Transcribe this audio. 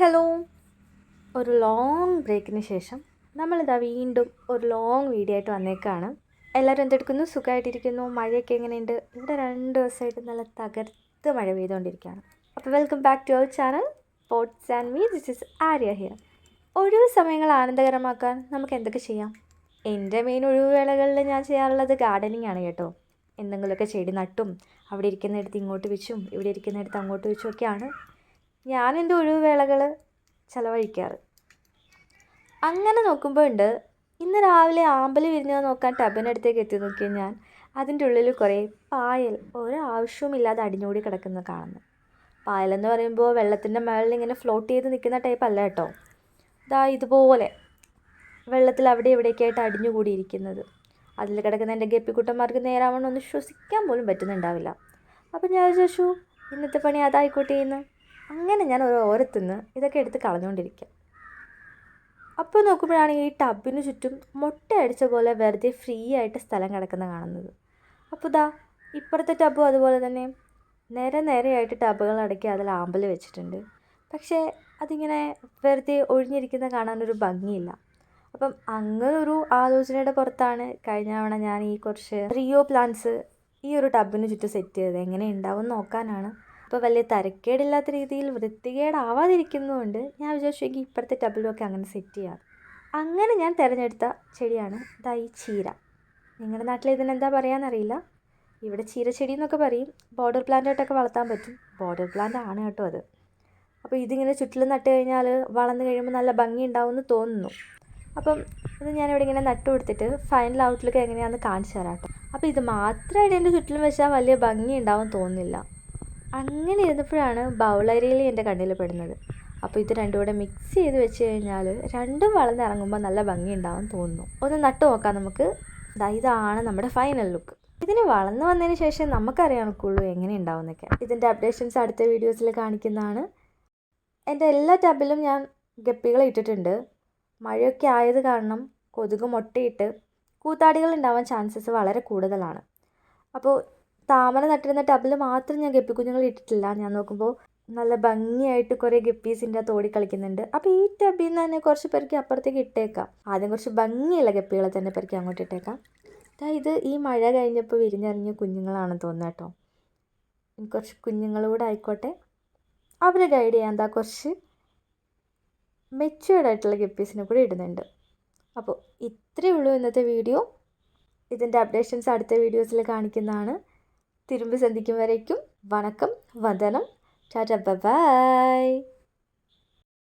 Hello. ഒരു long ബ്രേക്കിന് ശേഷം നമ്മളിതാ വീണ്ടും ഒരു ലോങ് വീഡിയോ ആയിട്ട് വന്നേക്കാണ്. എല്ലാവരും എന്തെടുക്കുന്നു? സുഖമായിട്ടിരിക്കുന്നു മഴയൊക്കെ എങ്ങനെയുണ്ട്? ഇവിടെ രണ്ട് ദിവസമായിട്ട് നല്ല തകർത്ത് മഴ പെയ്തുകൊണ്ടിരിക്കുകയാണ്. അപ്പോൾ welcome back to our channel pots and me this is Arya here ഒഴിവ് സമയങ്ങൾ ആനന്ദകരമാക്കാൻ നമുക്ക് എന്തൊക്കെ ചെയ്യാം? എന്റെ മെയിൻ ഒഴിവുവേളകളിൽ ഞാൻ ചെയ്യാറുള്ളത് ഗാർഡനിങ് ആണ് കേട്ടോ. എന്തെങ്കിലുമൊക്കെ ചെടി നട്ടും അവിടെ ഇരിക്കുന്നിടത്ത് ഇങ്ങോട്ട് വെച്ചും ഇവിടെ ഇരിക്കുന്നിടത്ത് അങ്ങോട്ട് വെച്ചും ഒക്കെയാണ്. ഞാൻ എന്റെ ഒഴിവുവേളകൾ ചിലവഴിക്കാറ്. അങ്ങനെ നോക്കുമ്പോൾ ഉണ്ട് ഇന്ന് രാവിലെ ആമ്പൽ വിരിഞ്ഞത് നോക്കാൻ ടബിനടുത്തേക്ക് എത്തി നോക്കിയ ഞാൻ അതിന്റെ ഉള്ളിൽ കുറേ പായൽ ഒരാവശ്യവുമില്ലാതെ അടിഞ്ഞുകൂടി കിടക്കുന്നത് കാണുന്നു. പായലെന്ന് പറയുമ്പോൾ വെള്ളത്തിന്റെ മുകളിൽ ഇങ്ങനെ ഫ്ലോട്ട് ചെയ്ത് നിൽക്കുന്ന ടൈപ്പ് അല്ല കേട്ടോ. ഇതാ ഇതുപോലെ വെള്ളത്തിൽ അവിടെ ഇവിടെയൊക്കെ ആയിട്ട് അടിഞ്ഞുകൂടിയിരിക്കുന്നത്. അതിൽ കിടക്കുന്ന എന്റെ ഗപ്പിക്കുട്ടന്മാർക്ക് നേരാവണ്ണം ഒന്ന് ശ്വസിക്കാൻ പോലും പറ്റുന്നുണ്ടാവില്ല. അപ്പം ഞാൻ വിചാരിച്ചു ഇന്നത്തെ പണി അതായിക്കോട്ടെ എന്ന് അങ്ങനെ ഞാൻ ഒരു ഓരത്തുനിന്ന് ഇതൊക്കെ എടുത്ത് കളഞ്ഞുകൊണ്ടിരിക്കുക. അപ്പോൾ നോക്കുമ്പോഴാണ് ഈ ടബിന് ചുറ്റും മുട്ടയടിച്ച പോലെ വെറുതെ ഫ്രീ ആയിട്ട് സ്ഥലം കിടക്കുന്ന കാണുന്നത്. അപ്പോൾ ഇതാ ഇപ്പുറത്തെ ടബും അതുപോലെ തന്നെ നേരെ നേരെയായിട്ട് ടബുകൾ അടക്കി അതിൽ ആമ്പൽ വെച്ചിട്ടുണ്ട്. പക്ഷേ അതിങ്ങനെ വെറുതെ ഒഴിഞ്ഞിരിക്കുന്ന കാണാനൊരു ഭംഗിയില്ല. അപ്പം അങ്ങനെ ഒരു ആലോചനയുടെ പുറത്താണ് കഴിഞ്ഞ തവണ ഞാൻ ഈ കുറച്ച് റിയോ പ്ലാന്റ്സ് ഈ ഒരു ടബിന് ചുറ്റും സെറ്റ് ചെയ്തത്. എങ്ങനെ ഉണ്ടാവും നോക്കാനാണ് അപ്പോൾ വലിയ തരക്കേടില്ലാത്ത രീതിയിൽ വൃത്തികേടാവാതിരിക്കുന്നതുകൊണ്ട് ഞാൻ വിചാരിച്ചു എങ്കിൽ ഇപ്പോഴത്തെ ടബിലുമൊക്കെ അങ്ങനെ സെറ്റ് ചെയ്യാം. അങ്ങനെ ഞാൻ തിരഞ്ഞെടുത്ത ചെടിയാണ് ഇതാ ഈ ചീര. നിങ്ങളുടെ നാട്ടിൽ ഇതിനെന്താ പറയാമെന്നറിയില്ല ഇവിടെ ചീരച്ചെടി എന്നൊക്കെ പറയും. ബോർഡർ പ്ലാന്റായിട്ടൊക്കെ വളർത്താൻ പറ്റും. ബോർഡർ പ്ലാന്റ് ആണ് കേട്ടോ അത്. അപ്പോൾ ഇതിങ്ങനെ ചുറ്റിലും നട്ട് കഴിഞ്ഞാൽ വളർന്നു കഴിയുമ്പോൾ നല്ല ഭംഗി ഉണ്ടാവും എന്ന് തോന്നുന്നു. അപ്പം ഇത് ഞാനിവിടെ ഇങ്ങനെ നട്ടു കൊടുത്തിട്ട് ഫൈനൽ ഔട്ട്ലുക്ക് എങ്ങനെയാണെന്ന് കാണിച്ചു തരാം കേട്ടോ. അപ്പോൾ ഇത് മാത്രമായിട്ട് എന്റെ ചുറ്റിലും വെച്ചാൽ വലിയ ഭംഗി ഉണ്ടാവും തോന്നുന്നില്ല. അങ്ങനെ ഇരുന്നപ്പോഴാണ് ബൗളരിയിൽ എന്റെ കണ്ണിൽ പെടുന്നത്. അപ്പോൾ ഇത് രണ്ടും കൂടെ മിക്സ് ചെയ്ത് വെച്ച് കഴിഞ്ഞാൽ രണ്ടും വളർന്നിറങ്ങുമ്പോൾ നല്ല ഭംഗി ഉണ്ടാവും തോന്നുന്നു. ഒന്ന് നട്ടു നോക്കാം നമുക്ക്. ഇതാണ് നമ്മുടെ ഫൈനൽ ലുക്ക് ഇതിന് വളർന്നു വന്നതിന് ശേഷം നമുക്കറിയാനൊക്കുള്ളൂ എങ്ങനെ ഉണ്ടാവുന്നൊക്കെ. ഇതിന്റെ അപ്ഡേഷൻസ് അടുത്ത വീഡിയോസിൽ കാണിക്കുന്നതാണ്. എന്റെ എല്ലാ ടബിലും ഞാൻ ഗപ്പികൾ ഇട്ടിട്ടുണ്ട്. മഴയൊക്കെ ആയത് കാരണം കൊതുക് മുട്ടയിട്ട് കൂത്താടികൾ ഉണ്ടാവാൻ ചാൻസസ് വളരെ കൂടുതലാണ്. അപ്പോൾ താമര നട്ടിരുന്ന ടബിൽ മാത്രം ഞാൻ ഗപ്പിക്കുഞ്ഞുങ്ങൾ ഇട്ടിട്ടില്ല. ഞാൻ നോക്കുമ്പോൾ നല്ല ഭംഗിയായിട്ട് കുറേ ഗപ്പീസിന്റെ തോടി കളിക്കുന്നുണ്ട്. അപ്പോൾ ഈ ടബിൽ നിന്ന് തന്നെ കുറച്ച് പേർക്ക് അപ്പുറത്തേക്ക് ഇട്ടേക്കാം. ആദ്യം കുറച്ച് ഭംഗിയുള്ള ഗപ്പികളെ തന്നെ പേർക്ക് അങ്ങോട്ട് ഇട്ടേക്കാം. ഇത് ഈ മഴ കഴിഞ്ഞപ്പോൾ വിരിഞ്ഞറിഞ്ഞ കുഞ്ഞുങ്ങളാണെന്ന് തോന്നുന്നു കേട്ടോ. കുറച്ച് കുഞ്ഞുങ്ങളൂടെ ആയിക്കോട്ടെ. അവരെ ഗൈഡ് ചെയ്യാൻ എന്താ കുറച്ച് മെച്ചുവേർഡ് ആയിട്ടുള്ള ഗപ്പീസിനെ കൂടി ഇടുന്നുണ്ട്. അപ്പോൾ ഇത്രയേ ഉള്ളൂ ഇന്നത്തെ വീഡിയോ ഇതിന്റെ അപ്ഡേഷൻസ് അടുത്ത വീഡിയോസിൽ കാണിക്കുന്നതാണ്. திரும்பி சந்திக்கும் வரைக்கும் வணக்கம் வந்தனம் டாடா பபாய்.